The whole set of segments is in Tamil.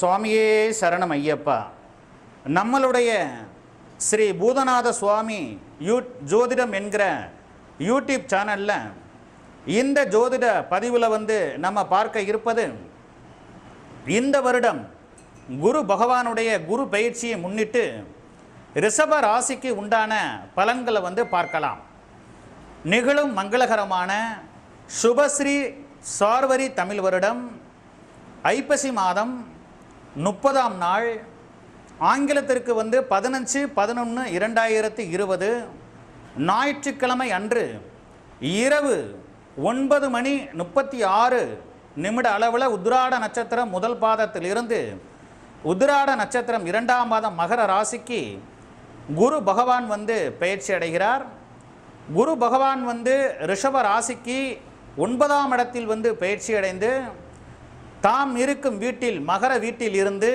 சுவாமியே சரணம் ஐயப்பா. நம்மளுடைய ஸ்ரீ பூதநாத சுவாமி யூ ஜோதிடம் என்கிற யூடியூப் சேனலில் இந்த ஜோதிட பதிவில் வந்து நம்ம பார்க்க இருப்பது இந்த வருடம் குரு பகவானுடைய குரு பயிற்சியை முன்னிட்டு ரிஷப ராசிக்கு உண்டான பலன்களை வந்து பார்க்கலாம். நிகழும் மங்களகரமான சுபஸ்ரீ சார்வரி தமிழ் வருடம் ஐப்பசி மாதம் முப்பதாம் நாள் ஆங்கிலத்திற்கு வந்து பதினஞ்சு பதினொன்று இரண்டாயிரத்தி இருபது ஞாயிற்றுக்கிழமை அன்று இரவு ஒன்பது மணி முப்பத்தி ஆறு நிமிட அளவில் உத்ராட நட்சத்திரம் முதல் பாதத்திலிருந்து உத்ராட நட்சத்திரம் இரண்டாம் பாதம் மகர ராசிக்கு குரு பகவான் வந்து பயிற்சி அடைகிறார். குரு பகவான் வந்து ரிஷப ராசிக்கு ஒன்பதாம் இடத்தில் வந்து பயிற்சி அடைந்து தாம் இருக்கும் வீட்டில் மகர வீட்டில் இருந்து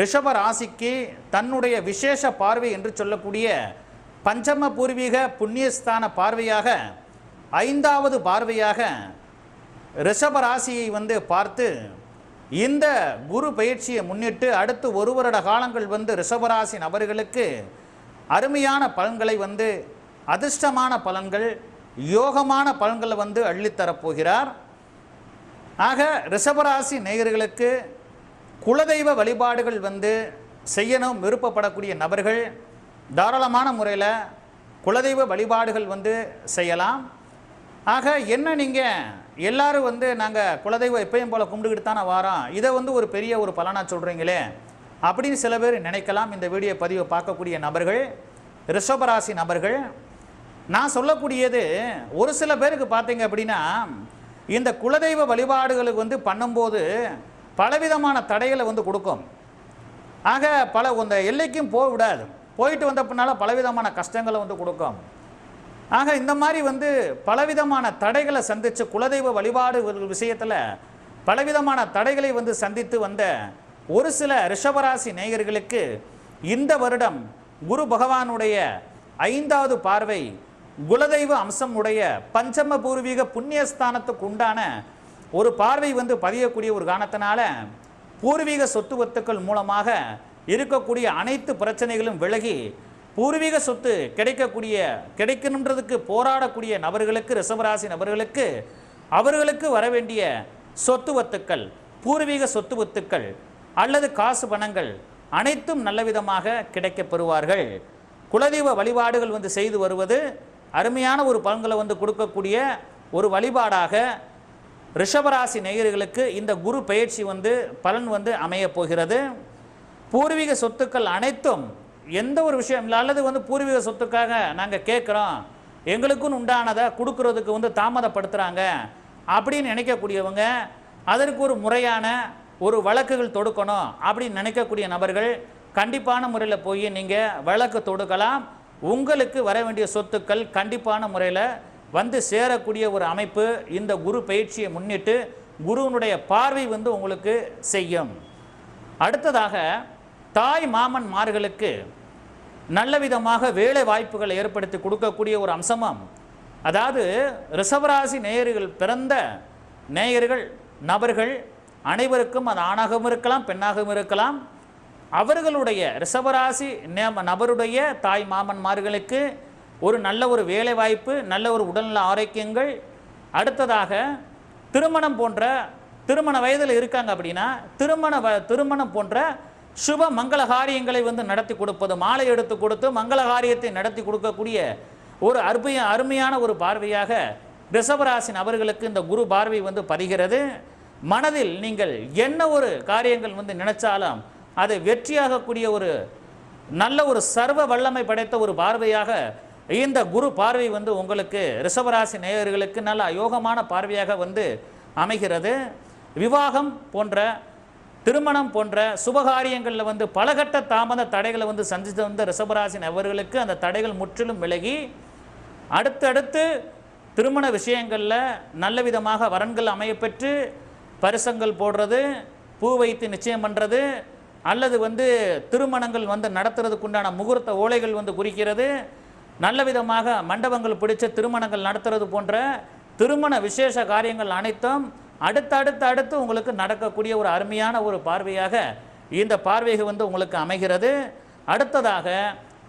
ரிஷப ராசிக்கு தன்னுடைய விசேஷ பார்வை என்று சொல்லக்கூடிய பஞ்சம பூர்வீக புண்ணியஸ்தான பார்வையாக ஐந்தாவது பார்வையாக ரிஷப ராசியை வந்து பார்த்து இந்த குரு பயிற்சியை முன்னிட்டு அடுத்து ஒரு வருட காலங்கள் வந்து ரிஷபராசி நபர்களுக்கு அருமையான பலன்களை வந்து அதிர்ஷ்டமான பலன்கள் யோகமான பலன்களை வந்து அள்ளித்தரப்போகிறார். ஆக ரிஷபராசி நேயர்களுக்கு குலதெய்வ வழிபாடுகள் வந்து செய்யணும் விருப்பப்படக்கூடிய நபர்கள் தாராளமான முறையில் குலதெய்வ வழிபாடுகள் வந்து செய்யலாம். ஆக என்ன நீங்கள் எல்லாரும் வந்து நாங்கள் குலதெய்வம் எப்பயும் போல் கும்பிட்டுக்கிட்டு தானே வாரோம். இதை வந்து ஒரு பெரிய ஒரு பலனாக சொல்கிறீங்களே அப்படின்னு சில பேர் நினைக்கலாம். இந்த வீடியோ பதிவை பார்க்கக்கூடிய நபர்கள் ரிஷபராசி நபர்கள். நான் சொல்லக்கூடியது ஒரு சில பேருக்கு பார்த்தீங்க அப்படின்னா இந்த குலதெய்வ வழிபாடுகளுக்கு வந்து பண்ணும்போது பலவிதமான தடைகளை வந்து கொடுக்கும். ஆக பல இந்த எல்லைக்கும் போக விடாது. போயிட்டு வந்த பின்னால் பலவிதமான கஷ்டங்களை வந்து கொடுக்கும். ஆக இந்த மாதிரி வந்து பலவிதமான தடைகளை சந்தித்து குலதெய்வ வழிபாடு விஷயத்தில் பலவிதமான தடைகளை வந்து சந்தித்து வந்த ஒரு சில ரிஷபராசி நேயர்களுக்கு இந்த வருடம் குரு பகவானுடைய ஐந்தாவது பார்வை குலதெய்வ அம்சம் உடைய பஞ்சம பூர்வீக புண்ணியஸ்தானத்துக்கு உண்டான ஒரு பார்வை வந்து பதியக்கூடிய ஒரு காரணத்தினால பூர்வீக சொத்து வத்துக்கள் மூலமாக இருக்கக்கூடிய அனைத்து பிரச்சனைகளும் விலகி பூர்வீக சொத்து கிடைக்கக்கூடிய கிடைக்கணுன்றதுக்கு போராடக்கூடிய நபர்களுக்கு ரிசவராசி நபர்களுக்கு அவர்களுக்கு வர வேண்டிய சொத்து வத்துக்கள் பூர்வீக சொத்து வத்துக்கள் அல்லது காசு பணங்கள் அனைத்தும் நல்ல விதமாக கிடைக்கப் பெறுவார்கள். குலதெய்வ வழிபாடுகள் வந்து செய்து வருவது அருமையான ஒரு பலன்களை வந்து கொடுக்கக்கூடிய ஒரு வழிபாடாக ரிஷபராசி நேயர்களுக்கு இந்த குரு பயிற்சி வந்து பலன் வந்து அமையப் போகிறது. பூர்வீக சொத்துக்கள் அனைத்தும் எந்த ஒரு விஷயம் இல்லை அல்லது வந்து பூர்வீக சொத்துக்காக நாங்கள் கேட்குறோம் எங்களுக்குன்னு உண்டானதை கொடுக்கறதுக்கு வந்து தாமதப்படுத்துகிறாங்க அப்படின்னு நினைக்கக்கூடியவங்க அதற்கு ஒரு முறையான ஒரு வழக்குகள் தொடுக்கணும் அப்படின்னு நினைக்கக்கூடிய நபர்கள் கண்டிப்பான முறையில் போய் நீங்கள் வழக்கு தொடுக்கலாம். உங்களுக்கு வர வேண்டிய சொத்துக்கள் கண்டிப்பான முறையில் வந்து சேரக்கூடிய ஒரு அமைப்பு இந்த குரு பயிற்சியை முன்னிட்டு குருவினுடைய பார்வை வந்து உங்களுக்கு செய்யும். அடுத்ததாக தாய் மாமன் மார்களுக்கு நல்ல விதமாக வேலை வாய்ப்புகளை ஏற்படுத்தி கொடுக்கக்கூடிய ஒரு அம்சமும் அதாவது ரிஷபராசி நேயர்கள் பிறந்த நேயர்கள் நபர்கள் அனைவருக்கும் அது ஆணாகவும் இருக்கலாம் பெண்ணாகவும் இருக்கலாம். அவர்களுடைய ரிஷபராசி நேம நபருடைய தாய் மாமன்மார்களுக்கு ஒரு நல்ல ஒரு வேலை வாய்ப்பு நல்ல ஒரு உடல்நல ஆரோக்கியங்கள். அடுத்ததாக திருமணம் போன்ற திருமண வயதில் இருக்காங்க அப்படின்னா திருமண வ திருமணம் போன்ற சுப மங்கள காரியங்களை வந்து நடத்தி கொடுப்பது மாலை எடுத்து கொடுத்து மங்கள காரியத்தை நடத்தி கொடுக்கக்கூடிய ஒரு அற்புய அருமையான ஒரு பார்வையாக ரிஷபராசி நபர்களுக்கு இந்த குரு பார்வை வந்து பதிகிறது. மனதில் நீங்கள் என்ன ஒரு காரியங்கள் வந்து நினைச்சாலும் அதை வெற்றியாகக்கூடிய ஒரு நல்ல ஒரு சர்வ வல்லமை படைத்த ஒரு பார்வையாக இந்த குரு பார்வை வந்து உங்களுக்கு ரிஷபராசி நேயர்களுக்கு நல்ல அயோகமான பார்வையாக வந்து அமைகிறது. விவாகம் போன்ற திருமணம் போன்ற சுபகாரியங்களில் வந்து பலகட்ட தாமத தடைகளை வந்து சந்தித்து வந்த ரிஷபராசி நபர்களுக்கு அந்த தடைகள் முற்றிலும் விலகி அடுத்தடுத்து திருமண விஷயங்களில் நல்ல விதமாக வரன்கள் அமையப்பெற்று பரிசங்கள் போடுறது பூ வைத்து நிச்சயம் பண்ணுறது அல்லது வந்து திருமணங்கள் வந்து நடத்துறதுக்குண்டான முகூர்த்த ஓலைகள் வந்து குறிக்கிறது. நல்ல விதமாக மண்டபங்கள் பிடிச்ச திருமணங்கள் நடத்துறது போன்ற திருமண விசேஷ காரியங்கள் அனைத்தும் அடுத்தடுத்து அடுத்து உங்களுக்கு நடக்கக்கூடிய ஒரு அருமையான ஒரு பார்வையாக இந்த பார்வைகள் வந்து உங்களுக்கு அமைகிறது. அடுத்ததாக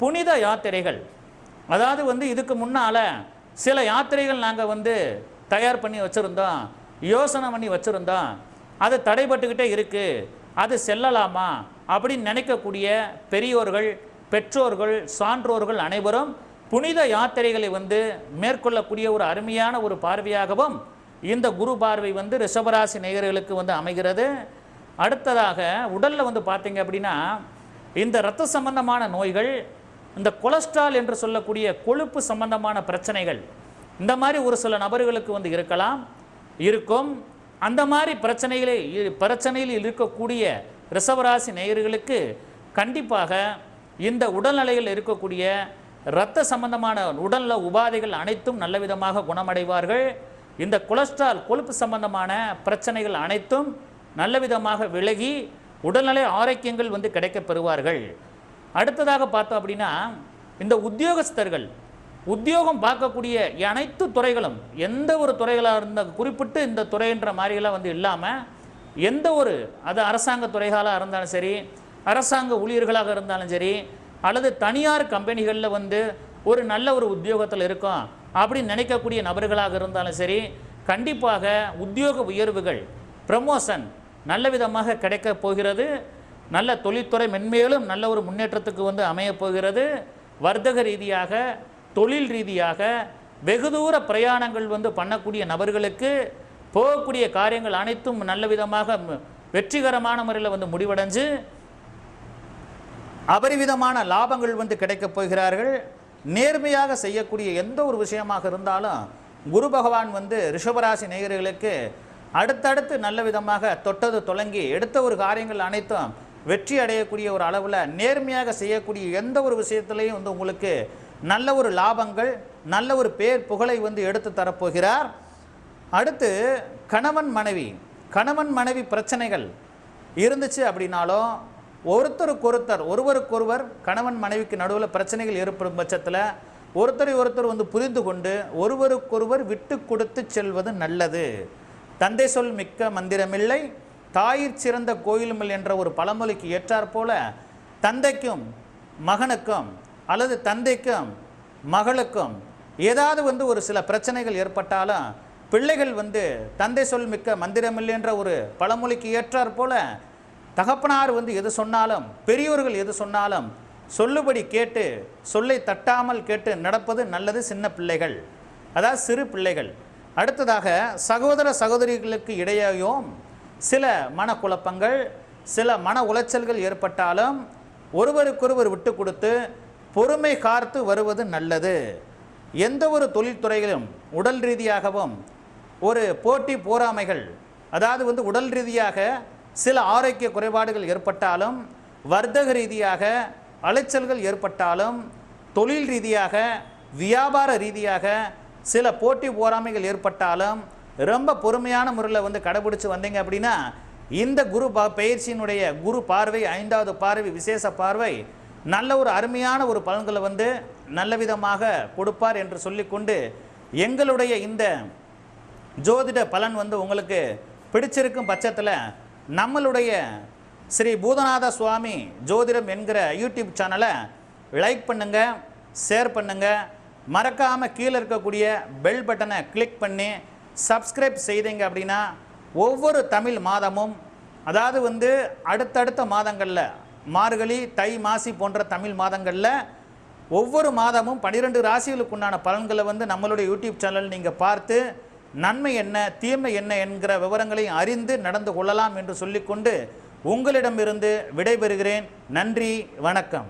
புனித யாத்திரைகள். அதாவது வந்து இதுக்கு முன்னால் சில யாத்திரைகள் நாங்கள் வந்து தயார் பண்ணி வச்சுருந்தோம். யோசனை பண்ணி வச்சுருந்தோம். அது தடைபட்டுக்கிட்டே இருக்குது அது செல்லலாமா அப்படின்னு நினைக்கக்கூடிய பெரியோர்கள் பெற்றோர்கள் சான்றோர்கள் அனைவரும் புனித யாத்திரைகளை வந்து மேற்கொள்ளக்கூடிய ஒரு அருமையான ஒரு பார்வையாகவும் இந்த குரு பார்வை வந்து ரிஷபராசி நேயர்களுக்கு வந்து அமைகிறது. அடுத்ததாக உடலில் வந்து பார்த்தீங்க அப்படின்னா இந்த இரத்த சம்பந்தமான நோய்கள் இந்த கொலஸ்ட்ரால் என்று சொல்லக்கூடிய கொழுப்பு சம்பந்தமான பிரச்சனைகள் இந்த மாதிரி ஒரு சில நபர்களுக்கு வந்து இருக்கலாம். இருக்கும். அந்த மாதிரி பிரச்சனைகளை பிரச்சனையில் இருக்கக்கூடிய ரிசவராசி நேயர்களுக்கு கண்டிப்பாக இந்த உடல்நிலையில் இருக்கக்கூடிய இரத்த சம்பந்தமான உடல்நல உபாதைகள் அனைத்தும் நல்ல விதமாக குணமடைவார்கள். இந்த கொலஸ்ட்ரால் கொழுப்பு சம்பந்தமான பிரச்சனைகள் அனைத்தும் நல்ல விதமாக விலகி உடல்நிலை ஆரோக்கியங்கள் வந்து கிடைக்கப் பெறுவார்கள். அடுத்ததாக பார்த்தோம் அப்படின்னா இந்த உத்தியோகஸ்தர்கள் உத்தியோகம் பார்க்கக்கூடிய அனைத்து துறைகளும் எந்த ஒரு துறைகளாக இருந்த குறிப்பிட்டு இந்த துறைன்ற மாதிரிலாம் வந்து இல்லாமல் எந்த ஒரு அது அரசாங்க துறைகளாக இருந்தாலும் சரி அரசாங்க ஊழியர்களாக இருந்தாலும் சரி அல்லது தனியார் கம்பெனிகளில் வந்து ஒரு நல்ல ஒரு உத்தியோகத்தில் இருக்கும் அப்படின்னு நினைக்கக்கூடிய நபர்களாக இருந்தாலும் சரி கண்டிப்பாக உத்தியோக உயர்வுகள் ப்ரமோஷன் நல்ல விதமாக கிடைக்கப் போகிறது. நல்ல தொழில்துறை மென்மேலும் நல்ல ஒரு முன்னேற்றத்துக்கு வந்து அமையப் போகிறது. வர்த்தக ரீதியாக தொழில் ரீதியாக வெகு தூர பிரயாணங்கள் வந்து பண்ணக்கூடிய நபர்களுக்கு போகக்கூடிய காரியங்கள் அனைத்தும் நல்ல விதமாக வெற்றிகரமான முறையில் வந்து முடிவடைஞ்சு அபரிவிதமான லாபங்கள் வந்து கிடைக்கப் போகிறார்கள். நேர்மையாக செய்யக்கூடிய எந்த ஒரு விஷயமாக இருந்தாலும் குரு பகவான் வந்து ரிஷபராசி நேயர்களுக்கு அடுத்தடுத்து நல்ல விதமாக தொட்டது தொடங்கி எடுத்த ஒரு காரியங்கள் அனைத்தும் வெற்றி அடையக்கூடிய ஒரு அளவில் நேர்மையாக செய்யக்கூடிய எந்த ஒரு விஷயத்துலையும் வந்து உங்களுக்கு நல்ல ஒரு லாபங்கள் நல்ல ஒரு பேர் புகழை வந்து எடுத்து தரப்போகிறார். அடுத்து கணவன் மனைவி. கணவன் மனைவி பிரச்சனைகள் இருந்துச்சு அப்படின்னாலும் ஒருத்தருக்கொருத்தர் ஒருவருக்கொருவர் கணவன் மனைவிக்கு நடுவில் பிரச்சனைகள் ஏற்படும் பட்சத்தில் ஒருத்தரை ஒருத்தர் வந்து புரிந்து கொண்டு ஒருவருக்கொருவர் விட்டு கொடுத்து செல்வது நல்லது. தந்தை சொல் மிக்க மந்திரமில்லை. தாயிற் சிறந்த கோயிலுமில் என்ற ஒரு பழமொழிக்கு ஏற்றாற்போல தந்தைக்கும் மகனுக்கும் அல்லது தந்தைக்கும் மகளுக்கும் ஏதாவது வந்து ஒரு சில பிரச்சனைகள் ஏற்பட்டாலும் பிள்ளைகள் வந்து தந்தை சொல் மிக்க மந்திரமில்லை என்ற ஒரு பழமொழிக்கு ஏற்றாற் போல தகப்பனார் வந்து எது சொன்னாலும் பெரியோர்கள் எது சொன்னாலும் சொல்லுபடி கேட்டு சொல்லை தட்டாமல் கேட்டு நடப்பது நல்லது சின்ன பிள்ளைகள். அதாவது சிறு பிள்ளைகள். அடுத்ததாக சகோதர சகோதரிகளுக்கு இடையேயும் சில மனக்குழப்பங்கள் சில மன உளைச்சல்கள் ஏற்பட்டாலும் ஒருவருக்கொருவர் விட்டு கொடுத்து பொறுமை காத்து வருவது நல்லது. எந்த ஒரு தொழில்துறையிலும் உடல் ரீதியாகவும் ஒரு போட்டி போராமைகள் அதாவது வந்து உடல் ரீதியாக சில ஆரோக்கிய குறைபாடுகள் ஏற்பட்டாலும் வர்த்தக ரீதியாக அலைச்சல்கள் ஏற்பட்டாலும் தொழில் ரீதியாக வியாபார ரீதியாக சில போட்டி போராமைகள் ஏற்பட்டாலும் ரொம்ப பொறுமையான முறையில் வந்து கடைபிடிச்சு வந்தீங்க அப்படின்னா இந்த குரு ப பயிற்சியினுடைய குரு பார்வை ஐந்தாவது பார்வை விசேஷ பார்வை நல்ல ஒரு அருமையான ஒரு பலன்களை வந்து நல்ல விதமாக கொடுப்பார் என்று சொல்லிக்கொண்டு எங்களுடைய இந்த ஜோதிட பலன் வந்து உங்களுக்கு பிடிச்சிருக்கும் பட்சத்தில் நம்மளுடைய ஸ்ரீ பூதநாத சுவாமி ஜோதிடம் என்கிற யூடியூப் சேனலை லைக் பண்ணுங்கள் ஷேர் பண்ணுங்கள் மறக்காமல் கீழே இருக்கக்கூடிய பெல் பட்டனை கிளிக் பண்ணி சப்ஸ்கிரைப் செய்தீங்க அப்படின்னா ஒவ்வொரு தமிழ் மாதமும் அதாவது வந்து அடுத்தடுத்த மாதங்களில் மார்கழி தை மாசி போன்ற தமிழ் மாதங்களில் ஒவ்வொரு மாதமும் பன்னிரெண்டு ராசிகளுக்குண்டான பலன்களை வந்து நம்மளுடைய யூடியூப் சேனல் நீங்கள் பார்த்து நன்மை என்ன தீமை என்ன என்கிற விவரங்களையும் அறிந்து நடந்து கொள்ளலாம் என்று சொல்லிக்கொண்டு உங்களிடமிருந்து விடைபெறுகிறேன். நன்றி வணக்கம்.